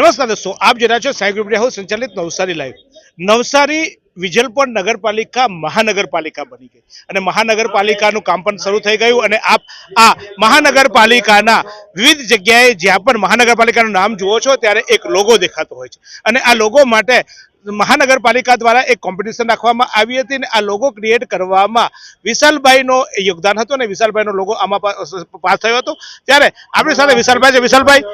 નમસ્કાર દોસ્તો, આપ જોઈ રહ્યા છો સાઈ ગ્રુપ હાઉસ સંચાલિત નવસારી લાઈવ. નવસારી વિજલપોર નગરપાલિકા મહાનગરપાલિકા બની ગઈ અને મહાનગરપાલિકાનું કામ પણ શરૂ થઈ ગયું અને આપ આ મહાનગરપાલિકાના વિવિધ જગ્યાએ જ્યાં પણ મહાનગરપાલિકાનું નામ જુઓ છો, ત્યારે એક લોગો દેખાતો હોય છે. અને આ લોગો માટે મહાનગરપાલિકા દ્વારા એક કોમ્પિટિશન રાખવામાં આવી હતી અને આ લોગો ક્રિએટ કરવામાં વિશાલભાઈનો યોગદાન હતું અને વિશાલભાઈનો લોગો આમાં પાસ થયો હતો. ત્યારે આપણી સાથે વિશાલભાઈ છે. વિશાલભાઈ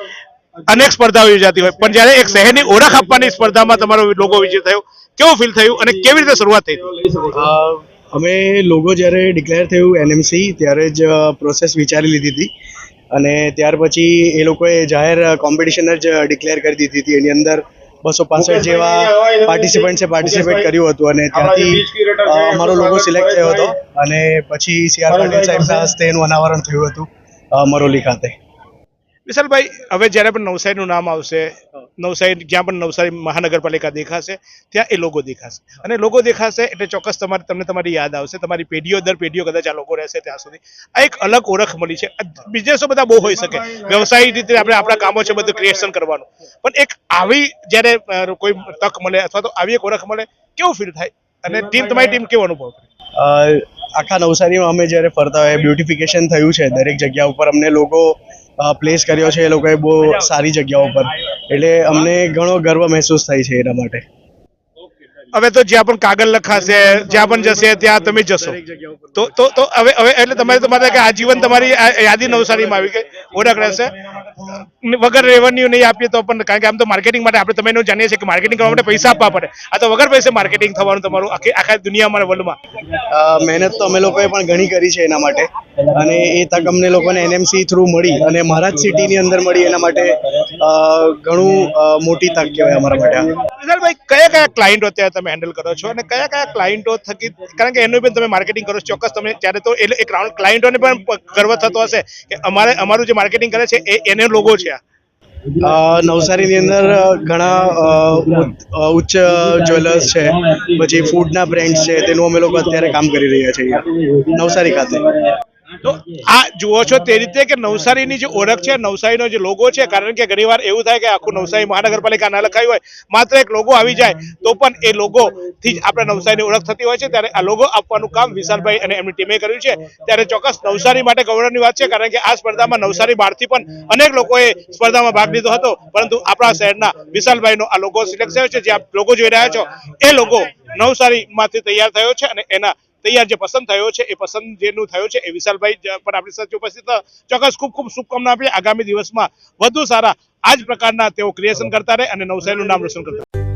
અનેક સ્પર્ધાઓ યોજાતી હોય. પણ જ્યારે એક શહેરની ઓળખ આપવાની સ્પર્ધામાં તમારો લોગો વિજય થયો કેવું ફીલ થયું અને કેવી રીતે શરૂઆત થઈ? અમે લોગો જ્યારે ડિક્લેર થયું એનએમસી ત્યારે જ પ્રોસેસ વિચારી લીધી હતી. અને ત્યાર પછી એ લોકોએ જાહેર કોમ્પિટિશન જ ડિક્લેર કરી દીધી હતી. એની અંદર બસો પાસઠ જેવા પાર્ટિસિપન્ટ્સે પાર્ટિસિપેટ કર્યું હતું. અને ત્યાંથી અમારો લોગો સિલેક્ટ થયો હતો. અને પછી સીઆર પાટીલ સાહેબના હસ્તે એનું અનાવરણ થયું હતું મરોલી ખાતે. વિશાલભાઈ હવે જ્યારે પણ નવસારીનું નામ આવશે નવસારી જ્યાં પણ નવસારી મહાનગરપાલિકા દેખાશે ત્યાં એ લોગો દેખાશે. અને લોગો દેખાશે એટલે ચોક્કસ તમારે તમને તમારી યાદ આવશે તમારી પેઢીઓ દર પેઢીઓ કદાચ આ લોકો રહેશે ત્યાં સુધી. આ એક અલગ ઓળખ મળી છે. બિઝનેસો બધા બહુ હોઈ શકે. વ્યવસાયિક રીતે આપણે આપણા કામો છે બધું ક્રિએશન કરવાનું. પણ એક આવી જ્યારે કોઈ તક મળે અથવા તો આવી એક ઓળખ મળે કેવું ફીલ થાય? અને ટીમ તમારી ટીમ કેવો અનુભવ કરે? આખા નવસારીમાં અમે જ્યારે ફરતા હોય બ્યુટિફિકેશન થયું છે દરેક જગ્યા ઉપર અમને લોગો પ્લેસ કર્યો છે એ લોકોએ બહુ સારી જગ્યાઓ પર એટલે અમને ઘણો ગર્વ મહેસૂસ થાય છે એના માટે. હવે તો જ્યાં પણ કાગળ લખાશે જ્યાં પણ જશે ત્યાં તમે જશો. તો તો તો હવે હવે એટલે તમારે તમારે કે આજીવન તમારી આ યાદી નવસારીમાં આવી ગઈ ઓળખ રહેશે? વગર રેવન્યુ નહીં આપીએ તો પણ કારણ કે આમ તો માર્કેટિંગ માટે આપણે તમે એનું જાણીએ છીએ કે માર્કેટિંગ કરવા માટે પૈસા આપવા પડે. આ તો વગર પૈસે માર્કેટિંગ થવાનું તમારું આખી આખા દુનિયામાં વર્લ્ડમાં મહેનત તો અમે લોકોએ પણ ઘણી કરી છે એના માટે. અને એ તક અમને લોકોને એનએમસી થ્રુ મળી અને મહારાજ સિટીની અંદર મળી એના માટે ઘણું મોટી તક કહેવાય અમારા માટે. વિશાલભાઈ કયા કયા ક્લાયન્ટો અત્યારે તમે હેન્ડલ કરો છો અને કયા કયા ક્લાયન્ટો થકી કારણ કે એનું પણ તમે માર્કેટિંગ કરો છો ચોક્કસ તમે ત્યારે તો એટલે એક રાઉન્ડ ક્લાયન્ટોને પણ ગર્વ થતો હશે કે અમારે અમારું જે માર્કેટિંગ કરે છે એ એને લોગો છે આ નવસારીની અંદર ઘણા ઉચ્ચ- જ્વેલર્સ છે પછી ફૂડના બ્રેન્ડ્સ છે તેનું અમે લોકો અત્યારે કામ કરી રહ્યા છીએ નવસારી ખાતે તો આ જુઓ છો તે રીતે કે નવસારીની જે ઓળખ છે, નવસારીનો જે લોગો છે, કારણ કે ઘણીવાર એવું થાય કે આખું નવસારી મહાનગરપાલિકા ના લખાયું હોય, માત્ર એક લોગો આવી જાય, તો પણ એ લોગો થી જ આપણે નવસારીની ઓળખ થતી હોય છે. ત્યારે આ લોગો આપવાનું કામ વિશાલભાઈ અને એમની ટીમે કર્યું છે. ત્યારે ચોક્કસ નવસારી માટે ગૌરવની વાત છે, કારણ કે આ સ્પર્ધામાં નવસારી બહારથી પણ અનેક લોકોએ સ્પર્ધામાં ભાગ લીધો હતો. પરંતુ આપણા શહેરના વિશાલભાઈનો આ લોગો સિલેક્ટ થયો છે. જે આપ લોગો જોઈ રહ્યા છો, એ લોગો નવસારીમાંથી તૈયાર થયો છે અને એના તૈયાર જે પસંદ થયો છે, એ પસંદ જેનું થયો છે, એ વિશાલભાઈ પણ આપણી સાથે ઉપસ્થિત. ચોક્કસ ખૂબ ખૂબ શુભકામના આપીએ આગામી દિવસમાં વધુ સારા આ જ પ્રકારના તેઓ ક્રિએશન કરતા રહે અને નવસારીનું નામ રોશન કરતા રહે.